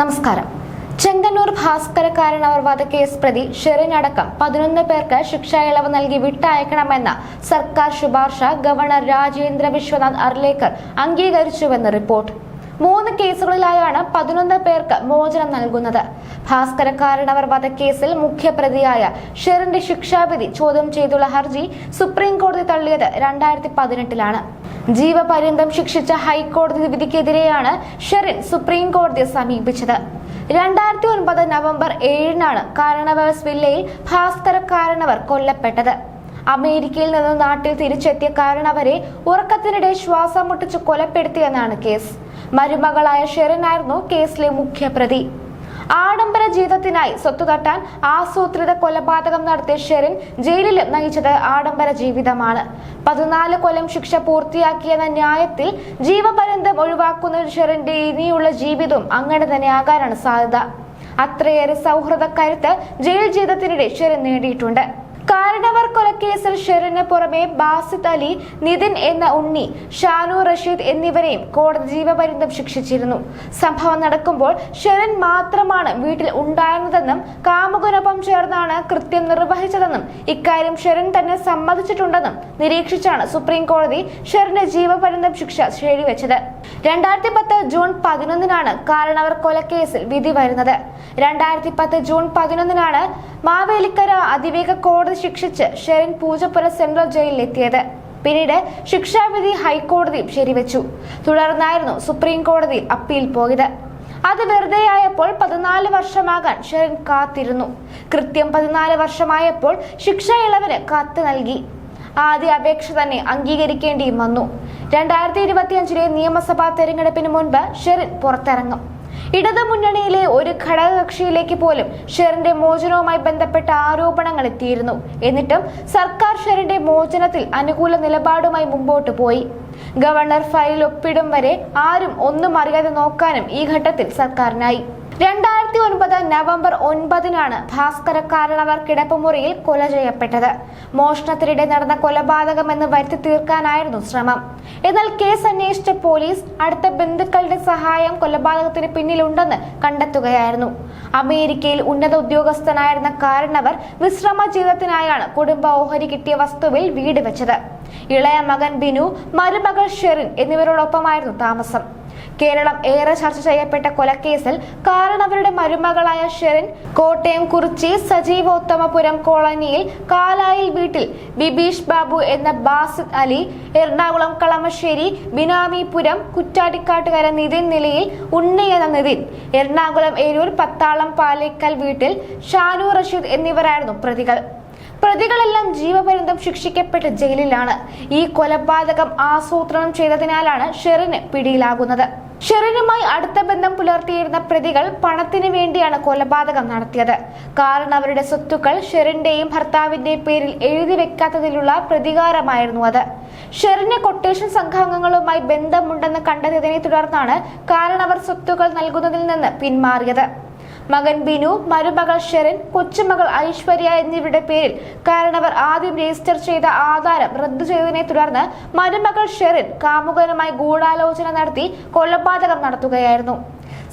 നമസ്കാരം. ചെങ്ങന്നൂർ ഭാസ്കര അവർ വധക്കേസ് പ്രതി ഷെറിൻ അടക്കം പതിനൊന്ന് പേർക്ക് ശിക്ഷാ ഇളവ് നൽകി വിട്ടയക്കണമെന്ന സർക്കാർ ശുപാർശ ഗവർണർ രാജേന്ദ്ര വിശ്വനാഥ് അർലേക്കർ അംഗീകരിച്ചുവെന്ന് റിപ്പോർട്ട്. മൂന്ന് കേസുകളിലായാണ് പതിനൊന്ന് പേർക്ക് മോചനം നൽകുന്നത്. ഭാസ്കര അവർ വധക്കേസിൽ മുഖ്യപ്രതിയായ ഷെറിന്റെ ശിക്ഷാവിധി ചോദ്യം ചെയ്തുള്ള ഹർജി സുപ്രീം കോടതി തള്ളിയത് രണ്ടായിരത്തി പതിനെട്ടിലാണ്. ജീവപര്യന്തം ശിക്ഷിച്ച ഹൈക്കോടതി വിധിക്കെതിരെയാണ് ഷെറിൻ സുപ്രീം കോടതിയെ സമീപിച്ചത്. രണ്ടായിരത്തി ഒൻപത് നവംബർ ഏഴിനാണ് കാരണവേഴ്സ് വില്ലയിൽ ഭാസ്കര കാരണവർ കൊല്ലപ്പെട്ടത്. അമേരിക്കയിൽ നിന്ന് നാട്ടിൽ തിരിച്ചെത്തിയ കാരണവരെ ഉറക്കത്തിനിടെ ശ്വാസം മുട്ടിച്ച് കൊലപ്പെടുത്തിയെന്നാണ് കേസ്. മരുമകളായ ഷെറിനായിരുന്നു കേസിലെ മുഖ്യപ്രതി. ആഡംബര ജീവിതത്തിനായി സ്വത്ത് തട്ടാൻ ആസൂത്രിത കൊലപാതകം നടത്തിയ ഷെറിൻ ജയിലിൽ നയിച്ചത് ആഡംബര ജീവിതമാണ്. പതിനാല് കൊല്ലം ശിക്ഷ പൂർത്തിയാക്കിയെന്ന ന്യായത്തിൽ ജീവപര്യന്തം ഒഴിവാക്കുന്ന ഷെറിന്റെ ഇനിയുള്ള ജീവിതം അങ്ങനെ തന്നെ ആകാനാണ് സാധ്യത. അത്രയേറെ സൗഹൃദ കരുത്ത് ജയിൽ ജീവിതത്തിനിടെ ഷെറിൻ നേടിയിട്ടുണ്ട്. കാരണവർ കൊലക്കേസിൽ ഷെറിന് പുറമെ ബാസിദ് അലി നിതിൻ എന്ന ഉണ്ണി ഷാനു റഷീദ് എന്നിവരെയും കോടതി ജീവപര്യന്തം ശിക്ഷിച്ചിരുന്നു. സംഭവം നടക്കുമ്പോൾ ഷെറിൻ മാത്രമാണ് വീട്ടിൽ ഉണ്ടായിരുന്നതെന്നും കാമുകനൊപ്പം ചേർന്നാണ് കൃത്യം നിർവഹിച്ചതെന്നും ഇക്കാര്യം ഷെറിൻ തന്നെ സമ്മതിച്ചിട്ടുണ്ടെന്നും നിരീക്ഷിച്ചാണ് സുപ്രീം കോടതി ഷെറിന് ജീവപര്യന്തം ശിക്ഷ ശരിവെച്ചത് രണ്ടായിരത്തി പത്ത് ജൂൺ പതിനൊന്നിനാണ് കാരണവർ കൊലക്കേസിൽ വിധി വരുന്നത്. രണ്ടായിരത്തി പത്ത് ജൂൺ പതിനൊന്നിനാണ് മാവേലിക്കര അതിവേഗ കോടതി ശിക്ഷിച്ച് ഷെറിൻ പൂജപ്പുര സെൻട്രൽ ജയിലിൽ എത്തിയത്. പിന്നീട് ശിക്ഷാവിധി ഹൈക്കോടതിയും ശരിവെച്ചു. തുടർന്നായിരുന്നു സുപ്രീം കോടതിയിൽ അപ്പീൽ പോയത്. അത് വെറുതെയായപ്പോൾ പതിനാല് വർഷമാകാൻ ഷെറിൻ കാത്തിരുന്നു. കൃത്യം പതിനാല് വർഷമായപ്പോൾ ശിക്ഷ ഇളവിന് കത്ത് നൽകി. ആദ്യ അപേക്ഷ തന്നെ അംഗീകരിക്കേണ്ടിയും വന്നു. രണ്ടായിരത്തി ഇരുപത്തിയഞ്ചിലെ നിയമസഭാ തെരഞ്ഞെടുപ്പിന് മുൻപ് ഷെറിൻ പുറത്തിറങ്ങും. ഇടതു മുന്നണിയിലെ ഒരു ഘടകകക്ഷിയിലേക്ക് പോലും ഷെറിന്റെ മോചനവുമായി ബന്ധപ്പെട്ട ആരോപണങ്ങൾ എത്തിയിരുന്നു. എന്നിട്ടും സർക്കാർ ഷെറിന്റെ മോചനത്തിൽ അനുകൂല നിലപാടുമായി മുമ്പോട്ട് പോയി. ഗവർണർ ഫയലിൽ ഒപ്പിടും വരെ ആരും ഒന്നും അറിയാതെ നോക്കാനും ഈ ഘട്ടത്തിൽ സർക്കാരിനായി. രണ്ടായിരത്തി ഒൻപത് നവംബർ ഒൻപതിനാണ് ഭാസ്കര കാരണവർ കിടപ്പുമുറിയിൽ കൊല ചെയ്യപ്പെട്ടത്. മോഷണത്തിനിടെ നടന്ന കൊലപാതകമെന്ന് വരുത്തി തീർക്കാനായിരുന്നു ശ്രമം. എന്നാൽ കേസ് അന്വേഷിച്ച പോലീസ് അടുത്ത ബന്ധുക്കളുടെ സഹായം കൊലപാതകത്തിന് പിന്നിലുണ്ടെന്ന് കണ്ടെത്തുകയായിരുന്നു. അമേരിക്കയിൽ ഉന്നത ഉദ്യോഗസ്ഥനായിരുന്ന കാരണവർ വിശ്രമ ജീവിതത്തിനായാണ് കുടുംബ ഓഹരി കിട്ടിയ വസ്തുവിൽ വീട് വെച്ചത്. ഇളയ മകൻ ബിനു മരുമകൾ ഷെറിൻ എന്നിവരോടൊപ്പമായിരുന്നു താമസം. കേരളം ഏറെ ചർച്ച ചെയ്യപ്പെട്ട കൊലക്കേസിൽ കാരണവരുടെ മരുമകളായ ഷെറിൻ കോട്ടയം കുറിച്ചി സജീവോത്തമപുരം കോളനിയിൽ കാലായിൽ വീട്ടിൽ ബിബീഷ് ബാബു എന്ന ബാസിദ് അലി എറണാകുളം കളമശ്ശേരി ബിനാമിപുരം കുറ്റാടിക്കാട്ടുകര നിതിൻ നിലയിൽ ഉണ്ണി എന്ന നിതിൻ എറണാകുളം ഏരൂർ പത്താളം പാലേക്കൽ വീട്ടിൽ ഷാനു റഷീദ് എന്നിവരായിരുന്നു പ്രതികൾ. പ്രതികളെല്ലാം ജീവപര്യന്തം ശിക്ഷിക്കപ്പെട്ട് ജയിലിലാണ്. ഈ കൊലപാതകം ആസൂത്രണം ചെയ്തതിനാലാണ് ഷെറിന് പിടിയിലാകുന്നത്. ഷെറിനുമായി അടുത്ത ബന്ധം പുലർത്തിയിരുന്ന പ്രതികൾ പണത്തിന് വേണ്ടിയാണ് കൊലപാതകം നടത്തിയത്. കാരണം അവരുടെ സ്വത്തുക്കൾ ഷെറിന്റെയും ഭർത്താവിന്റെയും പേരിൽ എഴുതി വെക്കാത്തതിലുള്ള പ്രതികാരമായിരുന്നു അത്. ഷെറിന് കൊട്ടേഷൻ സംഘാംഗങ്ങളുമായി ബന്ധമുണ്ടെന്ന് കണ്ടെത്തിയതിനെ തുടർന്നാണ് കാരണം അവർ സ്വത്തുക്കൾ നൽകുന്നതിൽ നിന്ന് പിന്മാറിയത്. മകൻ ബിനു മരുമകൾ ഷെറിൻ കൊച്ചുമകൾ ഐശ്വര്യ എന്നിവരുടെ പേരിൽ കാരണവർ ആദ്യം രജിസ്റ്റർ ചെയ്ത ആധാരം റദ്ദു ചെയ്തതിനെ തുടർന്ന് മരുമകൾ ഷെറിൻ കാമുകനുമായി ഗൂഢാലോചന നടത്തി കൊലപാതകം നടത്തുകയായിരുന്നു.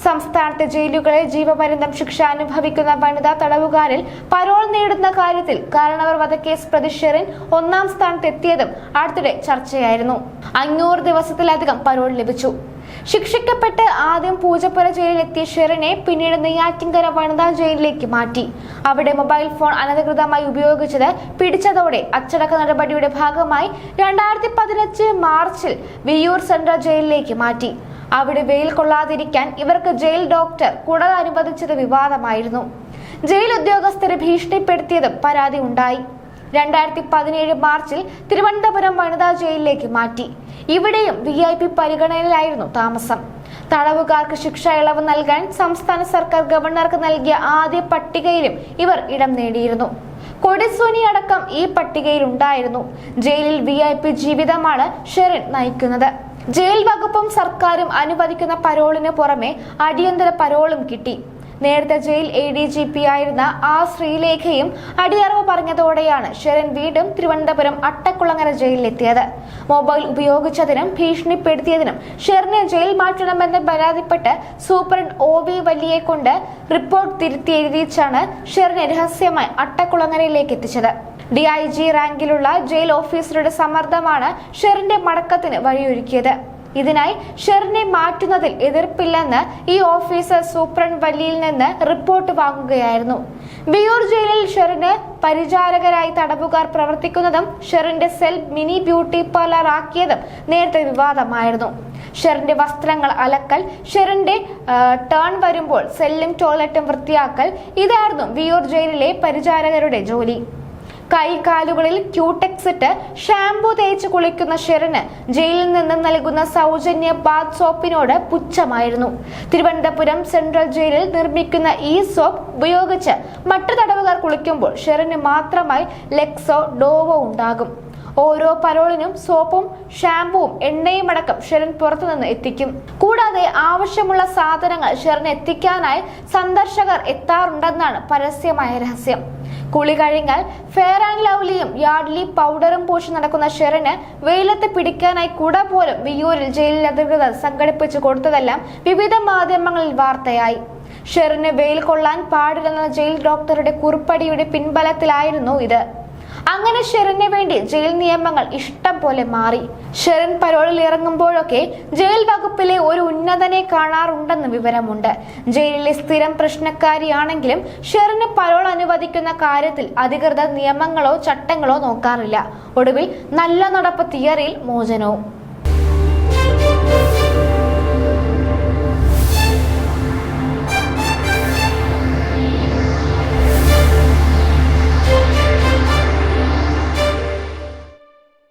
സംസ്ഥാനത്തെ ജയിലുകളിൽ ജീവപര്യന്തം ശിക്ഷ അനുഭവിക്കുന്ന വനിതാ തടവുകാരിൽ പരോൾ നേടുന്ന കാര്യത്തിൽ കാരണവർ വധക്കേസ് പ്രതി ഷെറിൻ ഒന്നാം സ്ഥാനത്തെത്തിയതും അടുത്തിടെ ചർച്ചയായിരുന്നു. അഞ്ഞൂറ് ദിവസത്തിലധികം പരോൾ ലഭിച്ചു. ശിക്ഷിക്കപ്പെട്ട് ആദ്യം പൂജപ്പുര ജയിലിലെത്തിയ ഷെറിനെ പിന്നീട് നെയ്യാറ്റിൻകര വനിതാ ജയിലിലേക്ക് മാറ്റി. അവിടെ മൊബൈൽ ഫോൺ അനധികൃതമായി ഉപയോഗിച്ചത് പിടിച്ചതോടെ അച്ചടക്ക നടപടിയുടെ ഭാഗമായി രണ്ടായിരത്തി പതിനഞ്ച് മാർച്ചിൽ വിയൂർ സെൻട്രൽ ജയിലിലേക്ക് മാറ്റി. അവിടെ വെയിൽ കൊള്ളാതിരിക്കാൻ ഇവർക്ക് ജയിൽ ഡോക്ടർ കുടൽ അനുവദിച്ചത് വിവാദമായിരുന്നു. ജയിൽ ഉദ്യോഗസ്ഥരെ ഭീഷണിപ്പെടുത്തിയതും പരാതി ഉണ്ടായി. രണ്ടായിരത്തി പതിനേഴ് മാർച്ചിൽ തിരുവനന്തപുരം വനിതാ ജയിലിലേക്ക് മാറ്റി. ഇവിടെയും വി ഐ പി പരിഗണനയിലായിരുന്നു താമസം. തടവുകാർക്ക് ശിക്ഷ ഇളവ് നൽകാൻ സംസ്ഥാന സർക്കാർ ഗവർണർക്ക് നൽകിയ ആദ്യ പട്ടികയിലും ഇവർ ഇടം നേടിയിരുന്നു. കൊടിസോനി അടക്കം ഈ പട്ടികയിൽ ഉണ്ടായിരുന്നു ജയിലിൽ വി ഐ പി ജീവിതമാണ് ഷെറിൻ നയിക്കുന്നത്. ജയിൽ വകുപ്പും സർക്കാരും അനുവദിക്കുന്ന പരോളിന് പുറമെ അടിയന്തര പരോളും കിട്ടി. നേരത്തെ jail A D G P ആയിരുന്ന ആ ശ്രീലേഖയും അടിയറവ് പറഞ്ഞതോടെയാണ് ഷെറിൻ വീണ്ടും തിരുവനന്തപുരം അട്ടക്കുളങ്ങര ജയിലിലെത്തിയത്. മൊബൈൽ ഉപയോഗിച്ചതിനും ഭീഷണിപ്പെടുത്തിയതിനും ഷെറിനെ ജയിൽ മാറ്റണമെന്ന് പരാതിപ്പെട്ട് സൂപ്രണ്ട് ഒ വി വലിയെ കൊണ്ട് റിപ്പോർട്ട് തിരുത്തി എഴുതിച്ചാണ് ഷെറിനെ രഹസ്യമായി അട്ടക്കുളങ്ങരയിലേക്ക് എത്തിച്ചത്. ഡി ഐ ജി റാങ്കിലുള്ള ജയിൽ ഓഫീസറുടെ സമ്മർദ്ദമാണ് ഷെറിന്റെ മടക്കത്തിന് വഴിയൊരുക്കിയത്. ഇതിനായി ഷെറിനെ മാറ്റുന്നതിൽ എതിർപ്പില്ലെന്ന് ഈ ഓഫീസർ സൂപ്രണ്ട് വലിയിൽ നിന്ന് റിപ്പോർട്ട് വാങ്ങുകയായിരുന്നു. വിയൂർ ജയിലിൽ ഷെറിന് പരിചാരകരായി തടവുകാർ പ്രവർത്തിക്കുന്നതും ഷെറിന്റെ സെൽ മിനി ബ്യൂട്ടി പാർലർ ആക്കിയതും നേരത്തെ വിവാദമായിരുന്നു. ഷെറിന്റെ വസ്ത്രങ്ങൾ അലക്കൽ ഷെറിന്റെ ടേൺ വരുമ്പോൾ സെല്ലും ടോയ്ലറ്റും വൃത്തിയാക്കൽ ഇതായിരുന്നു വിയൂർ ജയിലിലെ പരിചാരകരുടെ ജോലി. കൈകാലുകളിൽ ക്യൂടെക്സ് ഇട്ട് ഷാംപൂ തേച്ച് കുളിക്കുന്ന ഷെറിന് ജയിലിൽ നിന്ന് നൽകുന്ന സൗജന്യ ബാത്ത് സോപ്പിനോട് പുച്ഛമായിരുന്നു. തിരുവനന്തപുരം സെൻട്രൽ ജയിലിൽ നിർമ്മിക്കുന്ന ഈ സോപ്പ് ഉപയോഗിച്ച് മറ്റു തടവുകാർ കുളിക്കുമ്പോൾ ഷെറിന് മാത്രമായി ലെക്സോ ഡോവോ ഉണ്ടാകും. ഓരോ പരോളിനും സോപ്പും ഷാമ്പുവും എണ്ണയും അടക്കം ഷെറിൻ പുറത്തുനിന്ന് എത്തിക്കും. കൂടാതെ ആവശ്യമുള്ള സാധനങ്ങൾ ഷെറിന് എത്തിക്കാനായി സന്ദർശകർ എത്താറുണ്ടെന്നാണ് പരസ്യമായ രഹസ്യം. കുളി കഴിഞ്ഞാൽ ഫെയർ ആൻഡ് ലവ്ലിയും യാർഡ്ലി പൗഡറും പൂശി നടക്കുന്ന ഷെറിന് വെയിലത്ത് പിടിക്കാനായി കുട പോലും വിയൂരിൽ ജയിലിൽ അധികൃതർ സംഘടിപ്പിച്ചു കൊടുത്തതെല്ലാം വിവിധ മാധ്യമങ്ങളിൽ വാർത്തയായി. ഷെറിന് വെയിൽ കൊള്ളാൻ പാടില്ലെന്ന ജയിൽ ഡോക്ടറുടെ കുറിപ്പടിയുടെ പിൻബലത്തിലായിരുന്നു ഇത്. അങ്ങനെ ഷെറിന് വേണ്ടി ജയിൽ നിയമങ്ങൾ ഇഷ്ടം പോലെ മാറി. ഷെറിൻ പരോളിൽ ഇറങ്ങുമ്പോഴൊക്കെ ജയിൽ വകുപ്പിലെ ഒരു ഉന്നതനെ കാണാറുണ്ടെന്ന് വിവരമുണ്ട്. ജയിലിലെ സ്ഥിരം പ്രശ്നക്കാരിയാണെങ്കിലും ഷെറിന് പരോൾ അനുവദിക്കുന്ന കാര്യത്തിൽ അധികൃതർ നിയമങ്ങളോ ചട്ടങ്ങളോ നോക്കാറില്ല. ഒടുവിൽ നല്ല നടപ്പ് തിയറിയിൽ മോചനവും.